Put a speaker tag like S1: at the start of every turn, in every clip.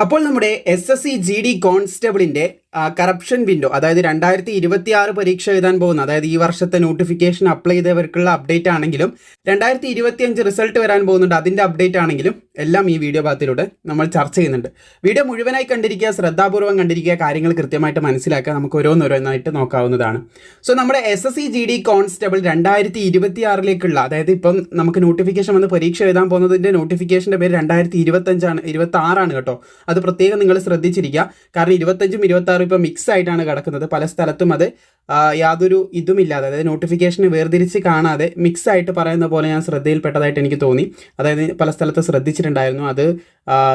S1: അപ്പോൾ നമ്മുടെ S S C G D കോൺസ്റ്റബിളിന്റെ correction window അതായത് രണ്ടായിരത്തി ഇരുപത്തി ആറ് പരീക്ഷ എഴുതാൻ പോകുന്ന അതായത് ഈ വർഷത്തെ നോട്ടിഫിക്കേഷൻ അപ്ലൈ ചെയ്തവർക്കുള്ള അപ്ഡേറ്റ് ആണെങ്കിലും രണ്ടായിരത്തി ഇരുപത്തി അഞ്ച് റിസൾട്ട് വരാൻ പോകുന്നുണ്ട്. അതിന്റെ അപ്ഡേറ്റ് ആണെങ്കിലും എല്ലാം ഈ വീഡിയോ ഭാഗത്തിലൂടെ നമ്മൾ ചർച്ച ചെയ്യുന്നുണ്ട്. വീഡിയോ മുഴുവനായി കണ്ടിരിക്കുക ശ്രദ്ധാപൂർവം കണ്ടിരിക്കുക കാര്യങ്ങൾ കൃത്യമായിട്ട് മനസ്സിലാക്കുക നമുക്ക് ഓരോന്നോരോന്നായിട്ട് നോക്കാവുന്നതാണ്. സോ നമ്മുടെ S S C G D constable രണ്ടായിരത്തി ഇരുപത്തി ആറിലേക്കുള്ള അതായത് ഇപ്പം നമുക്ക് നോട്ടിഫിക്കേഷൻ വന്ന് പരീക്ഷ എഴുതാൻ പോകുന്നതിന്റെ നോട്ടിഫിക്കേഷന്റെ പേര് രണ്ടായിരത്തി ഇരുപത്തഞ്ചാണ് ഇരുപത്തി ആറാണ് കേട്ടോ. അത് പ്രത്യേകം നിങ്ങൾ ശ്രദ്ധിച്ചിരിക്കുക. കാരണം ഇരുപത്തഞ്ചും ഇരുപത്തി ആറും ഇപ്പോൾ മിക്സ് ആയിട്ടാണ് കിടക്കുന്നത്. പല സ്ഥലത്തും അത് യാതൊരു ഇതുമില്ലാതെ അതായത് നോട്ടിഫിക്കേഷന് വേർതിരിച്ച് കാണാതെ മിക്സ് ആയിട്ട് പറയുന്ന പോലെ ഞാൻ ശ്രദ്ധയിൽപ്പെട്ടതായിട്ട് എനിക്ക് തോന്നി. അതായത് പല സ്ഥലത്ത് ശ്രദ്ധിച്ചിട്ടുണ്ടായിരുന്നു അത്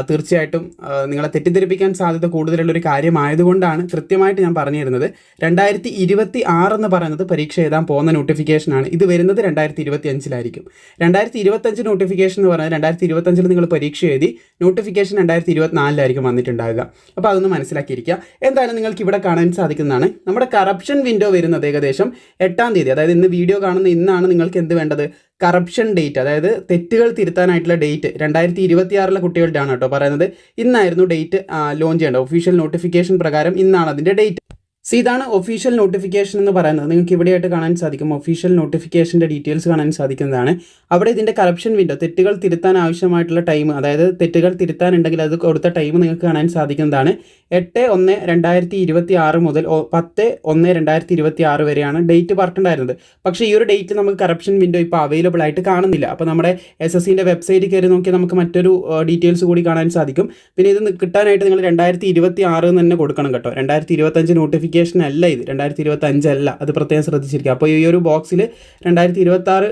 S1: തീർച്ചയായിട്ടും നിങ്ങളെ തെറ്റിദ്ധരിപ്പിക്കാൻ സാധ്യത കൂടുതലുള്ള ഒരു കാര്യമായതുകൊണ്ടാണ് കൃത്യമായിട്ട് ഞാൻ പറഞ്ഞു തരുന്നത് രണ്ടായിരത്തി ഇരുപത്തി ആറെന്ന് പറയുന്നത് പരീക്ഷ എഴുതാൻ പോകുന്ന നോട്ടിഫിക്കേഷനാണ് ഇത് വരുന്നത് രണ്ടായിരത്തി ഇരുപത്തി അഞ്ചിലായിരിക്കും രണ്ടായിരത്തി ഇരുപത്തഞ്ച് നോട്ടിഫിക്കേഷൻ എന്ന് പറയുന്നത് രണ്ടായിരത്തി ഇരുപത്തഞ്ചിൽ നിങ്ങൾ പരീക്ഷ എഴുതി നോട്ടിഫിക്കേഷൻ രണ്ടായിരത്തി ഇരുപത്തിനാലിലായിരിക്കും വന്നിട്ടുണ്ടാകുക അപ്പോൾ അതൊന്ന് മനസ്സിലാക്കിയിരിക്കുക. എന്തായാലും നിങ്ങൾക്ക് ഇവിടെ കാണാൻ സാധിക്കുന്നതാണ്. നമ്മുടെ കറപ്ഷൻ വിൻഡോ വരുന്നത് ഏകദേശം എട്ടാം തീയതി. അതായത് ഇന്ന് വീഡിയോ കാണുന്ന ഇന്നാണ് നിങ്ങൾക്ക് എന്ത് വേണ്ടത്? കറപ്ഷൻ ഡേറ്റ് അതായത് തെറ്റുകൾ തിരുത്താനായിട്ടുള്ള ഡേറ്റ് രണ്ടായിരത്തി ഇരുപത്തി ആറിലെ കുട്ടികളുടെ ആണ് കേട്ടോ പറയുന്നത്. ഇന്നായിരുന്നു ഡേറ്റ് ലോഞ്ച് ചെയ്യേണ്ടത്. ഒഫീഷ്യൽ നോട്ടിഫിക്കേഷൻ പ്രകാരം ഇന്നാണ് അതിന്റെ ഡേറ്റ് സി ഇതാണ് ഒഫീഷ്യൽ നോട്ടിഫിക്കേഷൻ എന്ന് പറയുന്നത്. നിങ്ങൾക്ക് ഇവിടെയായിട്ട് കാണാൻ സാധിക്കും. ഒഫീഷ്യൽ നോട്ടിഫിക്കേഷന്റെ ഡീറ്റെയിൽസ് കാണാൻ സാധിക്കുന്നതാണ്. അവിടെ ഇതിന്റെ കറപ്ഷൻ വിൻഡോ തെറ്റുകൾ തിരുത്താൻ ആവശ്യമായിട്ടുള്ള ടൈം അതായത് തെറ്റുകൾ തിരുത്താനുണ്ടെങ്കിൽ അത് കൊടുത്ത ടൈം നിങ്ങൾക്ക് കാണാൻ സാധിക്കുന്നതാണ്. എട്ട് ഒന്ന് രണ്ടായിരത്തി ഇരുപത്തി ആറ് മുതൽ പത്ത് ഒന്ന് രണ്ടായിരത്തി ഇരുപത്തി ആറ് വരെയാണ് ഡേറ്റ് പറഞ്ഞിട്ടുണ്ടായിരുന്നത്. പക്ഷേ ഈ ഒരു ഡേറ്റ് നമുക്ക് കറപ്ഷൻ വിൻഡോ ഇപ്പോൾ അവൈലബിൾ ആയിട്ട് കാണുന്നില്ല. അപ്പോൾ നമ്മുടെ എസ് എസ് സിന്റെ വെബ്സൈറ്റ് കയറി നോക്കിയാൽ നമുക്ക് മറ്റൊരു ഡീറ്റെയിൽസ് കൂടി കാണാൻ സാധിക്കും. പിന്നെ ഇത് കിട്ടാനായിട്ട് നിങ്ങൾ രണ്ടായിരത്തി ഇരുപത്തി ആറ് തന്നെ കൊടുക്കണം കേട്ടോ. രണ്ടായിരത്തി ഇരുപത്തഞ്ച് നോട്ടിഫിക്കേഷൻ അല്ല ഇത്. രണ്ടായിരത്തി ഇരുപത്തി അഞ്ചല്ല അത് പ്രത്യേകം ശ്രദ്ധിച്ചിരിക്കുക. അപ്പോൾ ഈ ഒരു ബോക്സിൽ രണ്ടായിരത്തി ഇരുപത്തി ആറ്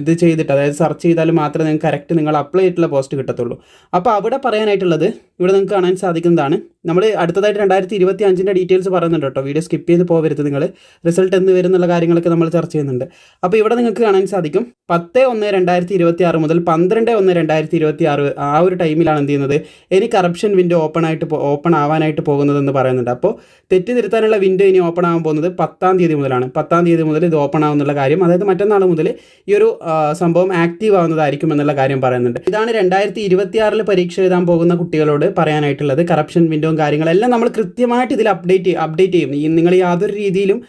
S1: ഇത് ചെയ്തിട്ട് അതായത് സെർച്ച് ചെയ്താൽ മാത്രമേ നിങ്ങൾക്ക് കറക്റ്റ് നിങ്ങൾ അപ്ലൈ ചെയ്തിട്ടുള്ള പോസ്റ്റ് കിട്ടത്തുള്ളൂ. അപ്പോൾ അവിടെ പറയാനായിട്ടുള്ളത് ഇവിടെ നിങ്ങൾക്ക് കാണാൻ സാധിക്കുന്നതാണ്. നമ്മൾ അടുത്തതായിട്ട് രണ്ടായിരത്തി ഇരുപത്തി അഞ്ചിന്റെ ഡീറ്റെയിൽസ് പറയുന്നുണ്ട് കേട്ടോ. വീഡിയോ സ്കിപ്പ് ചെയ്ത് പോകരുത് നിങ്ങൾ റിസൾട്ട് എന്ന് വരുന്നുള്ള കാര്യങ്ങളൊക്കെ നമ്മൾ ചർച്ച ചെയ്യുന്നുണ്ട്. അപ്പോൾ ഇവിടെ നിങ്ങൾക്ക് കാണാൻ സാധിക്കും. പത്ത് ഒന്ന് രണ്ടായിരത്തി ഇരുപത്തി ആറ് മുതൽ പന്ത്രണ്ട് ഒന്ന് രണ്ടായിരത്തി ഇരുപത്തി ആറ് ആ ഒരു ടൈമിലാണ് എന്ത് ചെയ്യുന്നത്? ഇനി കറപ്ഷൻ വിൻഡോ ഓപ്പൺ ആയിട്ട് ഓപ്പൺ ആവാനായിട്ട് പോകുന്നതെന്ന് പറയുന്നുണ്ട്. അപ്പോൾ തെറ്റ് തിരുത്താനുള്ള വിൻഡോ ഇനി ഓപ്പൺ ആകാൻ പോകുന്നത് പത്താം തീയതി മുതലാണ്. പത്താം തീയതി മുതൽ ഇത് ഓപ്പൺ ആവുന്നുള്ള കാര്യം അതായത് മറ്റന്നാൾ മുതൽ ഈ ഒരു സംഭവം ആക്റ്റീവ് ആവുന്നതായിരിക്കും എന്നുള്ള കാര്യം പറയുന്നുണ്ട്. ഇതാണ് രണ്ടായിരത്തി ഇരുപത്തി പരീക്ഷ എഴുതാൻ പോകുന്ന കുട്ടികളോട് പറയാനായിട്ടുള്ളത് കറപ്ഷൻ വിൻഡോയും കാര്യങ്ങളെല്ലാം നമ്മൾ കൃത്യമായിട്ട് ഇതിൽ അപ്ഡേറ്റ് അപ്ഡേറ്റ് ചെയ്യും. നിങ്ങൾ യാതൊരു രീതിയിലും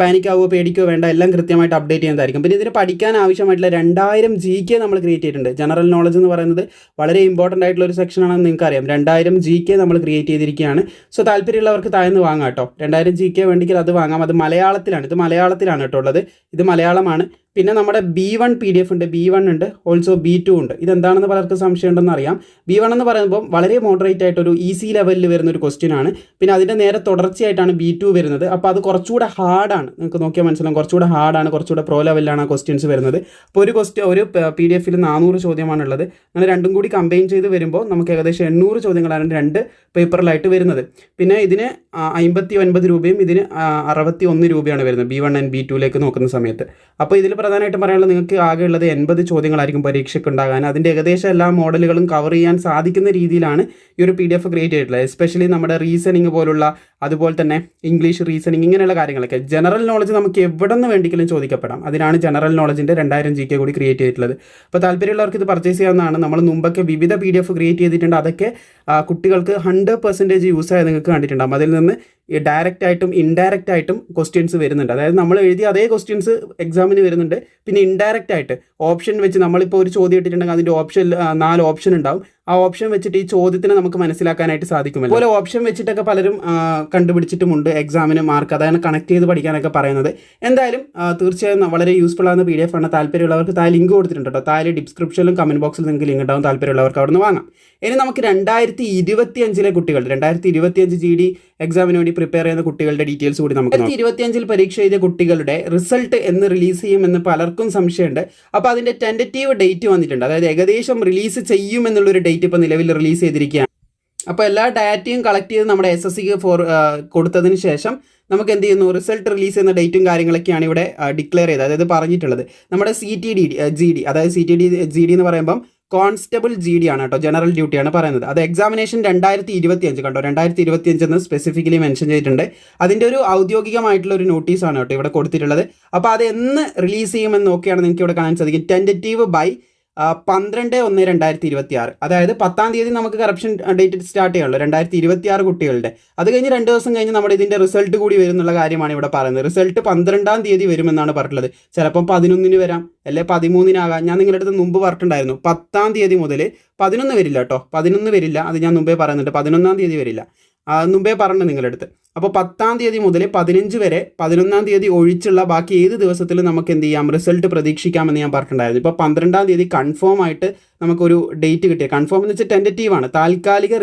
S1: പാനിക് പേടിക്കോ വേണ്ട എല്ലാം കൃത്യമായിട്ട് അപ്ഡേറ്റ് ചെയ്യുന്നതായിരിക്കും. പിന്നെ ഇതിന് പഠിക്കാൻ ആവശ്യമായിട്ടുള്ള രണ്ടായിരം ജി കെ നമ്മൾ ക്രിയേറ്റ് ചെയ്തിട്ടുണ്ട്. ജനറൽ നോളജ് എന്ന് പറയുന്നത് വളരെ ഇമ്പോർട്ടന്റ് ആയിട്ടുള്ള ഒരു സെക്ഷനാണെന്ന് നിങ്ങൾക്ക് അറിയാം രണ്ടായിരം ജി കെ നമ്മൾ ക്രിയേറ്റ് ചെയ്തിരിക്കുകയാണ്. സോ താല്പര്യമുള്ളവർക്ക് താഴ്ന്ന് വാങ്ങാം കേട്ടോ. രണ്ടായിരം ജി കെ വേണ്ടെങ്കിൽ അത് വാങ്ങാം. അത് മലയാളത്തിലാണ്. ഇത് മലയാളത്തിലാണ് കേട്ടോ ഉള്ളത്. ഇത് മലയാളമാണ്. പിന്നെ നമ്മുടെ B one P D F ഉണ്ട് ബി വൺ ഉണ്ട് ഓൾസോ ബി ടു ഉണ്ട്. ഇതെന്താണെന്ന് പലർക്കും സംശയം ഉണ്ടെന്ന് അറിയാം. ബി വൺ എന്ന് പറയുമ്പോൾ വളരെ മോഡറേറ്റ് ആയിട്ടൊരു ഈസി ലെവലിൽ വരുന്ന ഒരു ക്വസ്റ്റ്യൻ ആണ്. പിന്നെ അതിന്റെ നേരെ തുടർച്ചയായിട്ടാണ് ബി ടു വരുന്നത്. അപ്പോൾ അത് കുറച്ചുകൂടെ ഹാർഡാണ് നിങ്ങൾക്ക് നോക്കിയാൽ മനസ്സിലാവും കുറച്ചുകൂടെ ഹാർഡാണ് കുറച്ചുകൂടെ പ്രോ ലെവലിലാണ് ആ ക്വസ്റ്റ്യൻസ് വരുന്നത്. അപ്പോൾ ഒരു ക്വസ്റ്റ്യൻ ഒരു പി ഡി എഫിൽ നാനൂറ് ചോദ്യമാണുള്ളത്. അങ്ങനെ രണ്ടും കൂടി കമ്പൈൻ ചെയ്ത് വരുമ്പോൾ നമുക്ക് ഏകദേശം എണ്ണൂറ് ചോദ്യങ്ങളാണ് രണ്ട് പേപ്പറിലായിട്ട് വരുന്നത്. പിന്നെ ഇതിന് അമ്പത്തി ഒൻപത് രൂപയും ഇതിന് അറുപത്തി ഒന്ന് രൂപയാണ് വരുന്നത്. ബി വൺ ആൻഡ് ബി ടുവിലേക്ക് നോക്കുന്ന സമയത്ത്. അപ്പോൾ ഇതിൽ പ്രധാനമായിട്ടും പറയാനുള്ളത് നിങ്ങൾക്ക് ആകെയുള്ളത് എൺപത് ചോദ്യങ്ങളായിരിക്കും പരീക്ഷയ്ക്ക് ഉണ്ടാകാൻ അതിന്റെ ഏകദേശം എല്ലാ മോഡലുകളും കവർ ചെയ്യാൻ സാധിക്കുന്ന രീതിയിലാണ് ഈ ഒരു പി ഡി എഫ് ക്രിയേറ്റ് ചെയ്തിട്ടുള്ളത്. എസ്പെഷ്യലി നമ്മുടെ റീസണിങ് പോലുള്ള അതുപോലെ തന്നെ ഇംഗ്ലീഷ് റീസണിങ് ഇങ്ങനെയുള്ള കാര്യങ്ങളൊക്കെ. ജനറൽ നോളജ് നമുക്ക് എവിടെ നിന്ന് വേണ്ടിക്കലും ചോദിക്കപ്പെടാം. അതിനാണ് ജനറൽ നോളജിന്റെ രണ്ടായിരം ജി കെ കൂടി ക്രിയേറ്റ് ചെയ്തിട്ടുള്ളത്. അപ്പോൾ താല്പര്യമുള്ളവർക്ക് ഇത് പർച്ചേസ് ചെയ്യാവുന്നതാണ്. നമ്മൾ മുമ്പൊക്കെ വിവിധ പി ഡി എഫ് ക്രിയേറ്റ് ചെയ്തിട്ടുണ്ട്. അതൊക്കെ കുട്ടികൾക്ക് ഹൺഡ്രഡ് പെർസെന്റേജ് യൂസ് ആയത് നിങ്ങൾക്ക് കണ്ടിട്ടുണ്ടാകും. അതിൽ നിന്ന് ഡയറക്റ്റ് ആയിട്ടും ഇൻഡയറക്റ്റ് ആയിട്ടും ക്വസ്റ്റ്യൻസ് വരുന്നുണ്ട്. അതായത് നമ്മൾ എഴുതിയ അതേ ക്വസ്റ്റ്യൻസ് എക്സാമിന് വരുന്നുണ്ട്. പിന്നെ ഇൻഡയറക്റ്റ് ആയിട്ട് ഓപ്ഷൻ വെച്ച് നമ്മളിപ്പോൾ ഒരു ചോദ്യം ഇട്ടിട്ടുണ്ടെങ്കിൽ അതിന്റെ ഓപ്ഷൻ നാല് ഓപ്ഷൻ ഉണ്ടാവും. ആ ഓപ്ഷൻ വെച്ചിട്ട് ഈ ചോദ്യത്തിനെ നമുക്ക് മനസ്സിലാക്കാനായിട്ട് സാധിക്കും അതുപോലെ ഓപ്ഷൻ വെച്ചിട്ടൊക്കെ പലരും കണ്ടുപിടിച്ചിട്ടുമുണ്ട് എക്സാമിന് മാർക്ക് അതായത് കണക്ട് ചെയ്ത് പഠിക്കാനൊക്കെ പറയുന്നത്. എന്തായാലും തീർച്ചയായും വളരെ യൂസ്ഫുൾ ആകുന്ന പി ഡി എഫ് ആണ്. താല്പര്യമുള്ളവർക്ക് താഴെ ലിങ്ക് കൊടുത്തിട്ടുണ്ട് കേട്ടോ താഴെ ഡിസ്ക്രിപ്ഷനിലും കമന്റ് ബോക്സിൽ നിങ്ങൾക്ക് ലിങ്ക് ഉണ്ടാവും. താല്പര്യമുള്ളവർക്ക് അവിടെ നിന്ന് വാങ്ങാം. ഇനി നമുക്ക് രണ്ടായിരത്തി ഇരുപത്തി അഞ്ചിലെ കുട്ടികൾ രണ്ടായിരത്തി ഇരുപത്തി അഞ്ച് ജി ഡി എക്സാമിന് വേണ്ടി പ്രിപ്പയർ ചെയ്യുന്ന കുട്ടികളുടെ ഡീറ്റെയിൽസ് കൂടി നമുക്ക് ഇരുപത്തിയഞ്ചിൽ പരീക്ഷ എഴുതിയ കുട്ടികളുടെ റിസൾട്ട് എന്ന് റിലീസ് ചെയ്യുമെന്ന് പലർക്കും സംശയമുണ്ട്. അപ്പോൾ അതിന്റെ ടെന്ററ്റീവ് ഡേറ്റ് വന്നിട്ടുണ്ട്. അതായത് ഏകദേശം റിലീസ് ചെയ്യുമെന്നുള്ളൊരു ഡേറ്റ് ഇപ്പോൾ നിലവിൽ റിലീസ് ചെയ്തിരിക്കുകയാണ്. അപ്പോൾ എല്ലാ ഡാറ്റയും കളക്ട് ചെയ്ത് നമ്മുടെ എസ് എസ് സിക്ക് ഫോർ കൊടുത്തതിന് ശേഷം നമുക്ക് എന്ത് ചെയ്യുന്നു? റിസൾട്ട് റിലീസ് ചെയ്യുന്ന ഡേറ്റും കാര്യങ്ങളൊക്കെയാണ് ഇവിടെ ഡിക്ലെയർ ചെയ്തത്. അതായത് പറഞ്ഞിട്ടുള്ളത്. നമ്മുടെ C T D G D അതായത് C T D G D എന്ന് പറയുമ്പം കോൺസ്റ്റബിൾ ജി ഡി ആണ് കേട്ടോ ജനറൽ ഡ്യൂട്ടിയാണ് പറയുന്നത്. അത് എക്സാമിനേഷൻ രണ്ടായിരത്തി ഇരുപത്തി അഞ്ച് കണ്ടോ? രണ്ടായിരത്തി ഇരുപത്തി അഞ്ച് എന്ന് സ്പെസിഫിക്കലി മെൻഷൻ ചെയ്തിട്ടുണ്ട്. അതിന്റെ ഒരു ഔദ്യോഗികമായിട്ടുള്ള ഒരു നോട്ടീസാണ് കേട്ടോ ഇവിടെ കൊടുത്തിട്ടുള്ളത്. അപ്പോൾ അത് എന്ന് റിലീസ് ചെയ്യുമെന്ന് നോക്കിയാണ് നിങ്ങൾക്ക് ഇവിടെ കാണാൻ സാധിക്കും ടെന്ററ്റീവ് ബൈ പന്ത്രണ്ട് ഒന്ന് രണ്ടായിരത്തി ഇരുപത്തി ആറ് അതായത് പത്താം തീയതി നമുക്ക് കറപ്ഷൻ ഡേറ്റ് സ്റ്റാർട്ട് ചെയ്യുള്ളൂ രണ്ടായിരത്തി ഇരുപത്തി ആറ് കുട്ടികളുടെ. അത് കഴിഞ്ഞ് രണ്ട് ദിവസം കഴിഞ്ഞ് നമ്മുടെ ഇതിന്റെ റിസൾട്ട് കൂടി വരും കാര്യമാണ് ഇവിടെ പറയുന്നത്. റിസൾട്ട് പന്ത്രണ്ടാം തീയതി വരുമെന്നാണ് പറഞ്ഞിട്ടുള്ളത്. ചിലപ്പം പതിനൊന്നിന് വരാം അല്ലെ പതിമൂന്നിനാകാം. ഞാൻ നിങ്ങളുടെ അടുത്ത് മുമ്പ് പറഞ്ഞിട്ടുണ്ടായിരുന്നു. പത്താം തീയതി മുതൽ പതിനൊന്ന് വരില്ല കേട്ടോ. പതിനൊന്ന് വരില്ല. അത് ഞാൻ മുമ്പേ പറയുന്നുണ്ട്. പതിനൊന്നാം തീയതി വരില്ല. മുമ്പേ പറഞ്ഞു നിങ്ങളുടെ അടുത്ത്. അപ്പോൾ പത്താം തീയതി മുതൽ പതിനഞ്ച് വരെ പതിനൊന്നാം തീയതി ഒഴിച്ചുള്ള ബാക്കി ഏത് ദിവസത്തിലും നമുക്ക് എന്ത് ചെയ്യാം? റിസൾട്ട് പ്രതീക്ഷിക്കാമെന്ന് ഞാൻ പറഞ്ഞിട്ടുണ്ടായിരുന്നു. ഇപ്പോൾ പന്ത്രണ്ടാം തീയതി കൺഫേം ആയിട്ട് നമുക്കൊരു ഡേറ്റ് കിട്ടിയ. കൺഫേം എന്ന് വെച്ചാൽ ടെന്ററ്റീവ് ആണ്. താൽക്കാലിക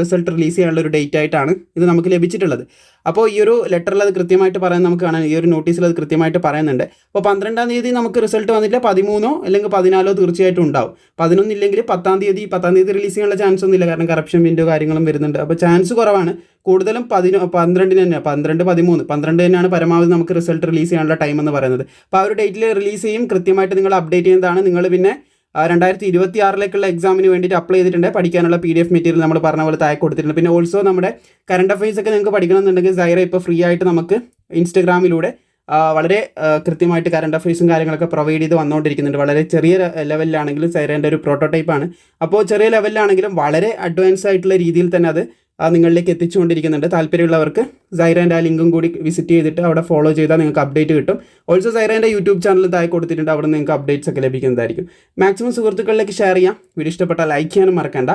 S1: റിസൾട്ട് റിലീസ് ചെയ്യാനുള്ള ഒരു ഡേറ്റ് ആയിട്ടാണ് ഇത് നമുക്ക് ലഭിച്ചിട്ടുള്ളത്. അപ്പോൾ ഈ ഒരു ലെറ്ററിൽ അത് കൃത്യമായിട്ട് പറയാൻ നമുക്ക് കാണാൻ ഈ ഒരു നോട്ടീസിൽ അത് കൃത്യമായിട്ട് പറയുന്നുണ്ട്. അപ്പോൾ പന്ത്രണ്ടാം തീയതി നമുക്ക് റിസൾട്ട് വന്നില്ല പതിമൂന്നോ അല്ലെങ്കിൽ പതിനാലോ തീർച്ചയായിട്ടും ഉണ്ടാവും. പതിനൊന്നില്ലെങ്കിൽ പത്താം തീയതി പത്താം തീയതി റിലീസ് ചെയ്യാനുള്ള ചാൻസ് ഒന്നുമില്ല കാരണം കറപ്ഷൻ വിൻഡോ കാര്യങ്ങളും വരുന്നുണ്ട്. അപ്പോൾ ചാൻസ് കുറവാണ്. കൂടുതലും പതിനൊ പന്ത്രണ്ടിന് തന്നെ പന്ത്രണ്ട് പതിമൂന്ന്. പന്ത്രണ്ട് തന്നെയാണ് പരമാവധി നമുക്ക് റിസൾട്ട് റിലീസ് ചെയ്യാനുള്ള ടൈം എന്ന് പറയുന്നത്. അപ്പോൾ ആ ഒരു ഡേറ്റിൽ റിലീസ് ചെയ്യും. കൃത്യമായിട്ട് നിങ്ങൾ അപ്ഡേറ്റ് ചെയ്യുന്നതാണ്. നിങ്ങൾ പിന്നെ രണ്ടായിരത്തി ഇരുപത്തി ആറിലേക്കുള്ള എക്സാമിന് വേണ്ടിയിട്ട് അപ്ലൈ ചെയ്തിട്ടുണ്ട്. പഠിക്കാനുള്ള പി ഡി എഫ് മെറ്റീരിയൽ നമ്മൾ പറഞ്ഞ പോലെ താഴെ കൊടുത്തിട്ടുണ്ട്. പിന്നെ ഓൾസോ നമ്മുടെ കറണ്ട് അഫയേഴ്സ് ഒക്കെ നിങ്ങൾക്ക് പഠിക്കണമെന്നുണ്ടെങ്കിൽ സൈറ ഇപ്പോൾ ഫ്രീ ആയിട്ട് നമുക്ക് ഇൻസ്റ്റഗ്രാമിലൂടെ വളരെ കൃത്യമായിട്ട് കറണ്ട് അഫയേഴ്സും കാര്യങ്ങളൊക്കെ പ്രൊവൈഡ് ചെയ്ത് വന്നുകൊണ്ടിരിക്കുന്നുണ്ട് വളരെ ചെറിയ ലെവലിലാണെങ്കിലും സൈറേന്റെ ഒരു പ്രോട്ടോടൈപ്പാണ് അപ്പോൾ ചെറിയ ലെവലിലാണെങ്കിലും വളരെ അഡ്വാൻസ് ആയിട്ടുള്ള രീതിയിൽ തന്നെ അത് നിങ്ങളിലേക്ക് എത്തിച്ചുകൊണ്ടിരിക്കുന്നുണ്ട്. താല്പര്യമുള്ളവർക്ക് സൈറേന്റെ ആ ലിങ്കും കൂടി വിസിറ്റ് ചെയ്തിട്ട് അവിടെ ഫോളോ ചെയ്താൽ നിങ്ങൾക്ക് അപ്ഡേറ്റ് കിട്ടും. ഓൾസോ സൈറേന്റെ യൂട്യൂബ് ചാനൽ താഴെ കൊടുത്തിട്ടുണ്ട്. അവിടെ നിങ്ങൾക്ക് അപ്ഡേറ്റ്സ് ഒക്കെ ലഭിക്കുന്നതായിരിക്കും. മാക്സിമം സുഹൃത്തുക്കളിലേക്ക് ഷെയർ ചെയ്യാം. വീഡിയോ ഇഷ്ടപ്പെട്ടാൽ ലൈക്ക് ചെയ്യാനും മറക്കണ്ട.